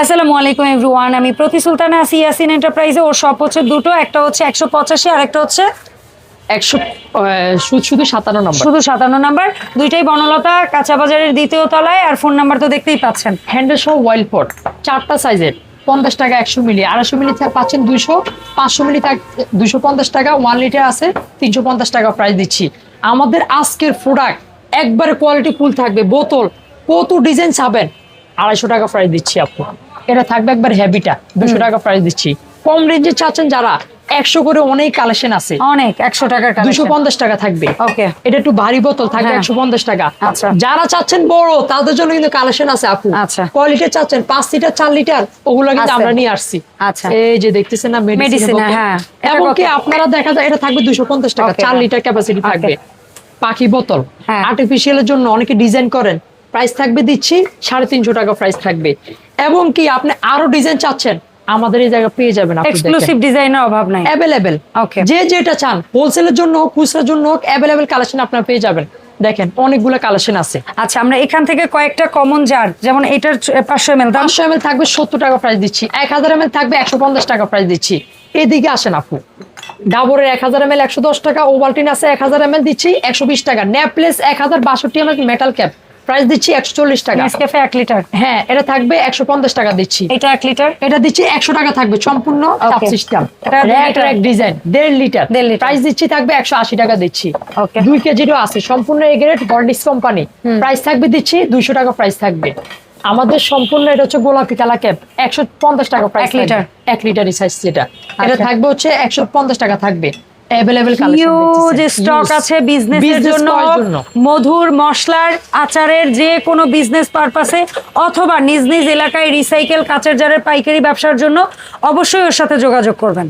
আসসালামু আলাইকুম এভরিওয়ান আমি প্রতি সুলতানা আছি ইয়াসিন এন্টারপ্রাইজে। ওর সব হচ্ছে দুটো একটা হচ্ছে একশো পঁচাশি আর একটা হচ্ছে একশো শুধু সাতান্ন নম্বর। শুধু সাতান্ন নাম্বার। দুইটাই বনলতা কাঁচা বাজারের দ্বিতীয় তলায় আর ফোন নাম্বার তো দেখতেই পাচ্ছেন। হ্যান্ডেল সহ ওয়াইল্ড পট চারটা সাইজের পঞ্চাশ টাকা একশো মিলি আড়াইশো মিলি পাচ্ছেন দুইশো পাঁচশো মিলি দুইশো পঞ্চাশ টাকা ওয়ান লিটার আছে তিনশো পঞ্চাশ টাকা প্রাইস দিচ্ছি। আমাদের আজকের প্রোডাক্ট একবারে কোয়ালিটি ফুল থাকবে বোতল কত ডিজাইন চাবেন? আড়াইশো টাকা প্রাইস দিচ্ছি আপু এটা থাকবে একবার হ্যাভিটা দুশো টাকা প্রাইস দিচ্ছি কম রেঞ্জে চাচ্ছেন যারা একশো করে অনেক কালেকশন আছে অনেক একশো টাকার দুশো পঞ্চাশ টাকা থাকবে Okay. এটা একটু ভারী বোতল থাকবে হ্যাঁ। একশো পঞ্চাশ টাকা আচ্ছা। যারা চাচ্ছেন বড় তাদের জন্য কিন্তু কালেকশন আছে আপু আচ্ছা। কোয়ালিটি চাচ্ছেন পাঁচ লিটার চার লিটার ওগুলো কিন্তু আমরা নিয়ে আসছি আচ্ছা। এই যে দেখতেছেন না মেডিসিন হ্যাঁ। এটা এবং কি কত? আপনারা দেখা যায় এটা থাকবে দুশো পঞ্চাশ টাকা চার হ্যাঁ। লিটার ক্যাপাসিটি থাকবে পাখি বোতল হ্যাঁ। আর্টিফিশিয়ালের জন্য অনেকে ডিজাইন করেন প্রাইস থাকবে দিচ্ছি সাড়ে তিনশো টাকা প্রাইস থাকবে। এবং কি আপনি আরও ডিজাইন চাচ্ছেন আমাদের এই জায়গা পেয়ে যাবেন। এক্সক্লুসিভ ডিজাইনের অভাব নাই। Available Okay. যে যেটা চান হোলসেলের জন্য হোক খুচরার জন্য হোক অ্যাভেলেবেল কালেকশন আপনারা পেয়ে যাবেন। দেখেন অনেকগুলো কালেকশন আছে। আচ্ছা আমরা এখান থেকে কয়েকটা কমন জার যেমন এটার পাঁচশো এম এল পাঁচশো এম থাকবে সত্তর টাকা প্রাইস দিচ্ছি এক হাজার এম এল থাকবে একশো পঞ্চাশ টাকা প্রাইস দিচ্ছি। এদিকে আসেন আপু। ডাবরের এক হাজার এম এল একশো দশ টাকা ওভালটিন আছে এক হাজার এম এল দিচ্ছি একশো বিশ টাকা। নেপলেস এক হাজার বাষট্টি এম মেটাল ক্যাপ প্রাইস দিচ্ছি একশো চল্লিশ টাকা। নেসক্যাফে এক লিটার। হ্যাঁ এটা থাকবে একশো পঞ্চাশ টাকা দিচ্ছি। এটা এক লিটার? এটা দিচ্ছি একশো টাকা থাকবে সম্পূর্ণ সিস্টেম এটা। এক ডিজাইন দেড় লিটার। দেড় লিটার। প্রাইস দিচ্ছি থাকবে একশো আশি টাকা দিচ্ছি। দুই কেজিরও আছে সম্পূর্ণ এগ্রেড বন্ডিস কোম্পানি প্রাইস থাকবে দিচ্ছি দুইশো টাকা প্রাইস থাকবে। আমাদের সম্পূর্ণ এটা হচ্ছে গোলাপি কালা ক্যাপ একশো পঞ্চাশ টাকা প্রাইস এক লিটার। এক লিটার সাইজ যেটা। এটা আচ্ছা। থাকবে হচ্ছে একশো পঞ্চাশ টাকা থাকবে। অ্যাভেলেবেল হিউজ স্টক আছে বিজনেসের জন্য মধুর মশলার আচারের যে কোনো বিজনেস পারপাসে অথবা নিজ নিজ এলাকায় রিসাইকেল কাঁচের জারের পাইকারি ব্যবসার জন্য অবশ্যই ওর সাথে যোগাযোগ করবেন।